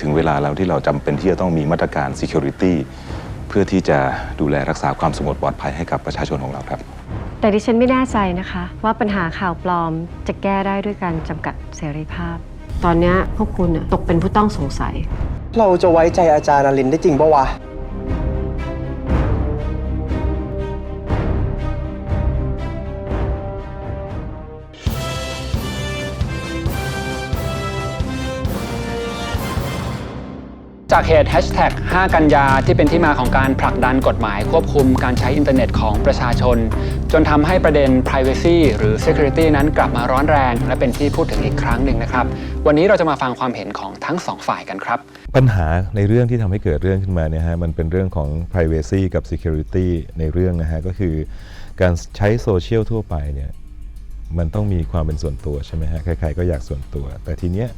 ถึงเวลาแล้วที่เราจำเป็นที่จะต้องมีมาตรการ Security เพื่อที่จะดูแลรักษาความสงบปลอดภัยให้กับประชาชนของเราครับ แต่ดิฉันไม่แน่ใจนะคะ ว่าปัญหาข่าวปลอมจะแก้ได้ด้วยการจำกัดเสรีภาพ ตอนเนี้ยพวกคุณน่ะตกเป็นผู้ต้องสงสัย เราจะไว้ใจอาจารย์นรินทร์ได้จริงปะวะ จากเหตุแฮชแท็ก5กันยาที่เป็นที่มาของการผลักดันกฎหมายควบคุมการใช้อินเทอร์เน็ตของประชาชน จนทำให้ประเด็น Privacy หรือ Security นั้นกลับมาร้อนแรง และเป็นที่พูดถึงอีกครั้งหนึ่งนะครับ วันนี้เราจะมาฟังความเห็นของทั้งสองฝ่ายกันครับ ปัญหาในเรื่องที่ทำให้เกิดเรื่องขึ้นมาเนี่ยฮะมันเป็นเรื่องของ privacy กับ security ในเรื่องนะฮะก็คือการใช้โซเชียลทั่วไปเนี่ยมันต้องมีความเป็นส่วนตัวใช่ไหมฮะใครๆก็อยากส่วนตัว แต่ทีเนี้ย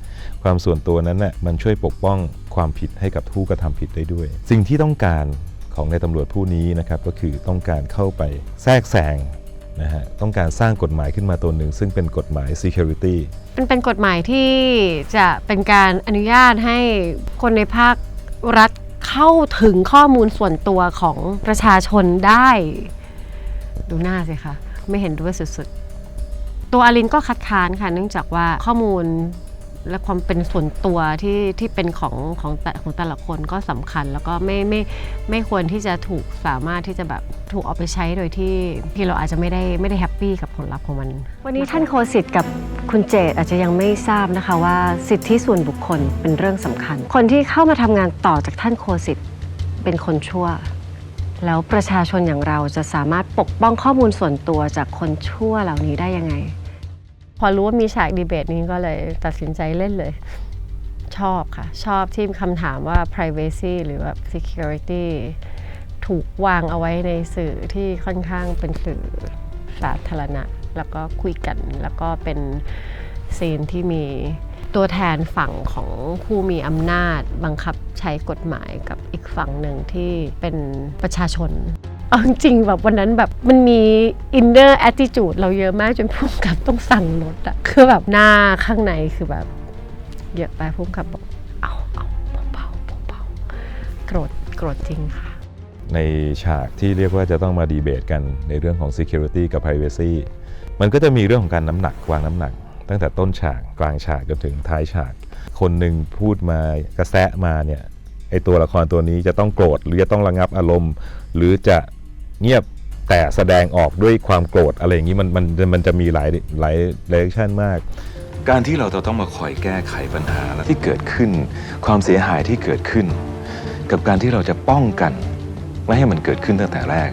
ความส่วนตัวนั้นน่ะมันช่วยปกป้อง ความผิดให้กับผู้กระทำผิดได้ด้วย สิ่งที่ต้องการของในตำรวจผู้นี้นะครับก็คือต้องการเข้าไปแทรกแซงนะฮะต้องการสร้างกฎหมายขึ้นมาตัวหนึ่ง ซึ่งเป็นกฎหมาย security มันเป็นกฎหมายที่จะเป็นการอนุญาตให้คนในภาครัฐเข้าถึงข้อมูลส่วนตัวของประชาชนได้ ดูหน้าสิคะไม่เห็นด้วยสุดๆ ตัวอลินก็คัดค้านค่ะ เนื่องจากว่าข้อมูล และความเป็นส่วนตัวที่ที่เป็นของของแต่ของแต่ละคนก็สำคัญ แล้วก็ไม่ไม่ไม่ควรที่จะถูกสามารถที่จะแบบถูกเอาไปใช้โดยที่ที่เราอาจจะไม่ได้ไม่ได้แฮปปี้กับผลลัพธ์ของมัน วันนี้ท่านโคสิทธิ์กับคุณเจตอาจจะยังไม่ทราบนะคะว่าสิทธิส่วนบุคคลเป็นเรื่องสำคัญ คนที่เข้ามาทำงานต่อจากท่านโคสิทธิ์เป็นคนชั่ว แล้วประชาชนอย่างเราจะสามารถปกป้องข้อมูลส่วนตัวจากคนชั่วเหล่านี้ได้ยังไง อรู้ว่ามีฉากดีเบตนี้ก็เลยตัดสินใจเล่นเลย ชอบค่ะ ชอบที่คำถามว่า privacy หรือแบบ security ถูกวางเอาไว้ในสื่อที่ค่อนข้างเป็นสื่อสาธารณะ แล้วก็คุยกัน แล้วก็เป็นซีนที่มีตัวแทนฝั่งของผู้มีอำนาจบังคับใช้กฎหมายกับอีกฝั่งหนึ่งที่เป็นประชาชน เอาจริงแบบวันนั้นแบบมันมี inner attitude เราเยอะมากจนพุ่มกับต้องสั่งรถอะคือแบบหน้าข้างในคือแบบเยอะไปพุ่มกับบอกเอาเอาเบาๆเบาๆโกรธโกรธจริงค่ะ ในฉากที่เรียกว่าจะต้องมาดีเบตกันในเรื่องของ Security กับ Privacy มันก็จะมีเรื่องของการน้ำหนักวางน้ำหนัก ตั้งแต่ต้นฉากกลางฉากจนถึงท้ายฉาก คนหนึ่งพูดมากระแสะมาเนี่ยไอตัวละครตัวนี้จะต้องโกรธหรือจะต้องระงับอารมณ์ หรือจะ เงียบแต่แสดงออกด้วยความโกรธอะไรอย่างนี้มันมันมันจะมีหลายหลายเรชันมาก การที่เราจะต้องมาคอยแก้ไขปัญหาที่เกิดขึ้น ความเสียหายที่เกิดขึ้น กับการที่เราจะป้องกัน ไม่ให้มันเกิดขึ้นตั้งแต่แรก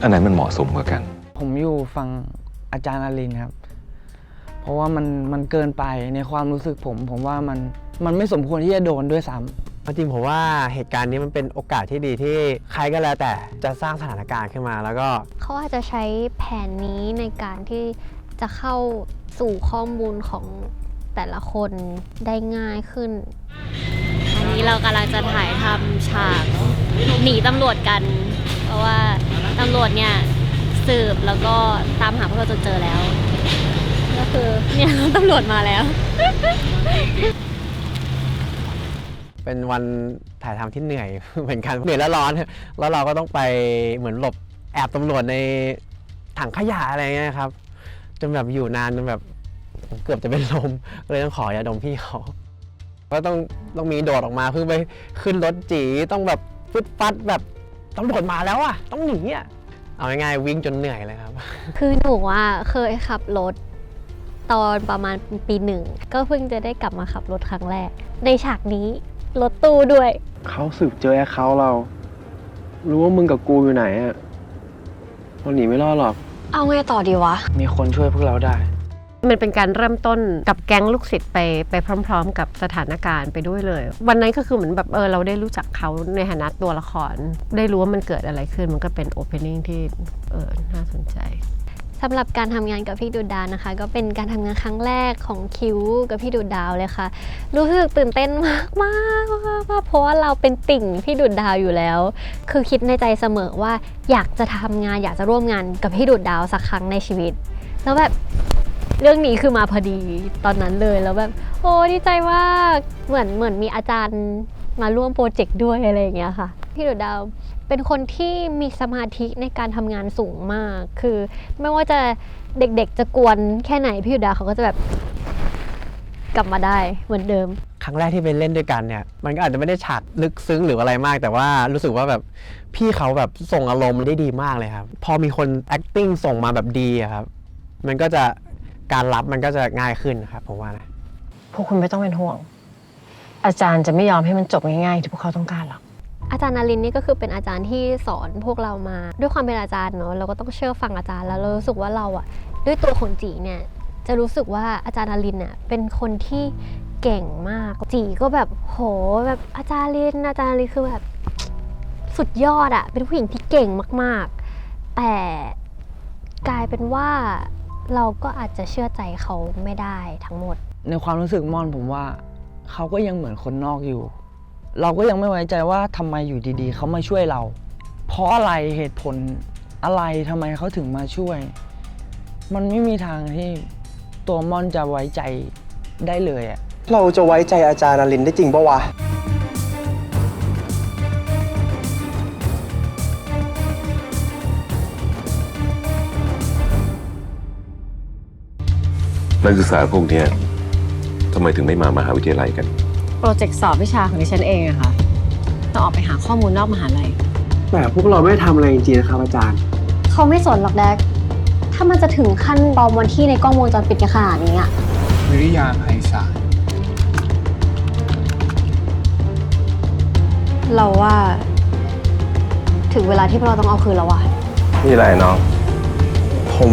อันไหนมันเหมาะสมกว่ากัน ผมอยู่ฝั่งอาจารย์อารินครับ เพราะว่ามันมันเกินไปในความรู้สึกผม ผมว่ามันมันไม่สมควรที่จะโดนด้วยซ้ำเอา จริงผมว่าเหตุการณ์นี้มันเป็นโอกาสที่ดีที่ใครก็แล้วแต่จะสร้างสถานการณ์ขึ้นมาแล้วก็ เขาอาจจะใช้แผนนี้ในการที่จะเข้าสู่ข้อมูลของแต่ละคนได้ง่ายขึ้น อันนี้เรากำลังจะถ่ายทำฉากหนีตำรวจกัน เพราะว่าตำรวจเนี่ยสืบแล้วก็ตามหาพวกเราจนเจอแล้ว ก็คือเนี่ยตำรวจมาแล้ว เป็นวันถ่ายทำที่เหนื่อย เหมือนกันเหนื่อยแล้วร้อน แล้วเราก็ต้องไปเหมือนหลบแอบตำรวจในถังขยะอะไรเงี้ยครับจนแบบอยู่นานจนแบบเกือบจะเป็นลมเลยต้องขอยาดมพี่เขาก็ต้องต้องมีโดดออกมาเพื่อไปขึ้นรถจีต้องแบบฟึดฟัดแบบตำรวจมาแล้วอะต้องหนีอะเอาง่ายๆวิ่งจนเหนื่อยเลยครับ คือหนูว่าเคยขับรถตอนประมาณปีหนึ่ง ก็เพิ่งจะได้กลับมาขับรถครั้งแรก ในฉากนี้ รถตู้ด้วย เขาสืบเจอแอคเคาท์เรา รู้ว่ามึงกับกูอยู่ไหนอะเราหนีไม่รอดหรอก เอาไงต่อดีวะ มีคนช่วยพวกเราได้ มันเป็นการเริ่มต้นกับแก๊งลูกศิษย์ไปไปพร้อม ๆ กับสถานการณ์ไปด้วยเลย วันนั้นก็คือเหมือนแบบเออเราได้รู้จักเขาในฐานะตัวละคร ได้รู้ว่ามันเกิดอะไรขึ้นมันก็เป็นโอเพนนิ่งที่เออน่าสนใจ สำหรับการทำงานกับพี่ดูดาวนะคะ ก็เป็นการทำงานครั้งแรกของคิวกับพี่ดูดาวเลยค่ะ รู้สึกตื่นเต้นมากมากมากมากเพราะว่าเราเป็นติ่งพี่ดูดาวอยู่แล้ว คือคิดในใจเสมอว่าอยากจะทำงานอยากจะร่วมงานกับพี่ดูดาวสักครั้งในชีวิต แล้วแบบเรื่องนี้คือมาพอดีตอนนั้นเลยแล้วแบบ โอ้ดีใจมากเหมือนเหมือนมีอาจารย์มาร่วมโปรเจกต์ด้วยอะไรอย่างเงี้ยค่ะ พี่ดุดดาวเป็นคนที่มีสมาธิในการทำงานสูงมาก คือไม่ว่าจะเด็กๆจะกวนแค่ไหนพี่ดุดดาวเขาก็จะแบบกลับมาได้เหมือนเดิม ครั้งแรกที่ไปเล่นด้วยกันเนี่ย มันก็อาจจะไม่ได้ฉากลึกซึ้งหรืออะไรมาก แต่ว่ารู้สึกว่าแบบพี่เขาแบบส่งอารมณ์ได้ดีมากเลยครับ พอมีคน acting ส่งมาแบบดีอะครับ มันก็จะการรับมันก็จะง่ายขึ้นครับผมว่านะ พวกคุณไม่ต้องเป็นห่วง อาจารย์จะไม่ยอมให้มันจบง่ายๆ ที่พวกเขาต้องการหรอก อาจารย์นารินนี่ก็คือเป็นอาจารย์ที่สอนพวกเรามา ด้วยความเป็นอาจารย์เนาะเราก็ต้องเชื่อฟังอาจารย์แล้วเรารู้สึกว่าเราอะด้วยตัวของจีเนี่ยจะรู้สึกว่าอาจารย์นารินเนี่ยเป็นคนที่เก่งมากจีก็แบบโหแบบอาจารย์ลินอาจารย์นารินคือแบบสุดยอดอะเป็นผู้หญิงที่เก่งมาก ๆ แต่กลายเป็นว่าเราก็อาจจะเชื่อใจเขาไม่ได้ทั้งหมด ในความรู้สึกม่อนผมว่า เขาก็ยังเหมือนคนนอกอยู่ เราก็ยังไม่ไว้ใจว่าทำไมอยู่ดีๆ เขามาช่วยเรา เพราะอะไรเหตุผลอะไรทำไมเขาถึงมาช่วย มันไม่มีทางที่ตัวม่อนจะไว้ใจได้เลยอะเราจะไว้ใจอาจารย์นลินได้จริงปะวะนักศึกษาพวกเนี้ยทำไมถึงไม่มามหาวิทยาลัยกันโปรเจกต์สอบวิชาของดิฉันเองอะค่ะต้องออกไปหาข้อมูลนอกมหาลัย แต่พวกเราไม่ทำอะไรจริงๆนะครับอาจารย์ เขาไม่สนหรอกแดก ถ้ามันจะถึงขั้นปลอมวันที่ในกล้องวงจรปิดกันขนาดนี้อะวิริยาไพศาลเราว่า ถึงเวลาที่พวกเราต้องเอาคืนแล้วว่ะ นี่อะไรน้อง ผม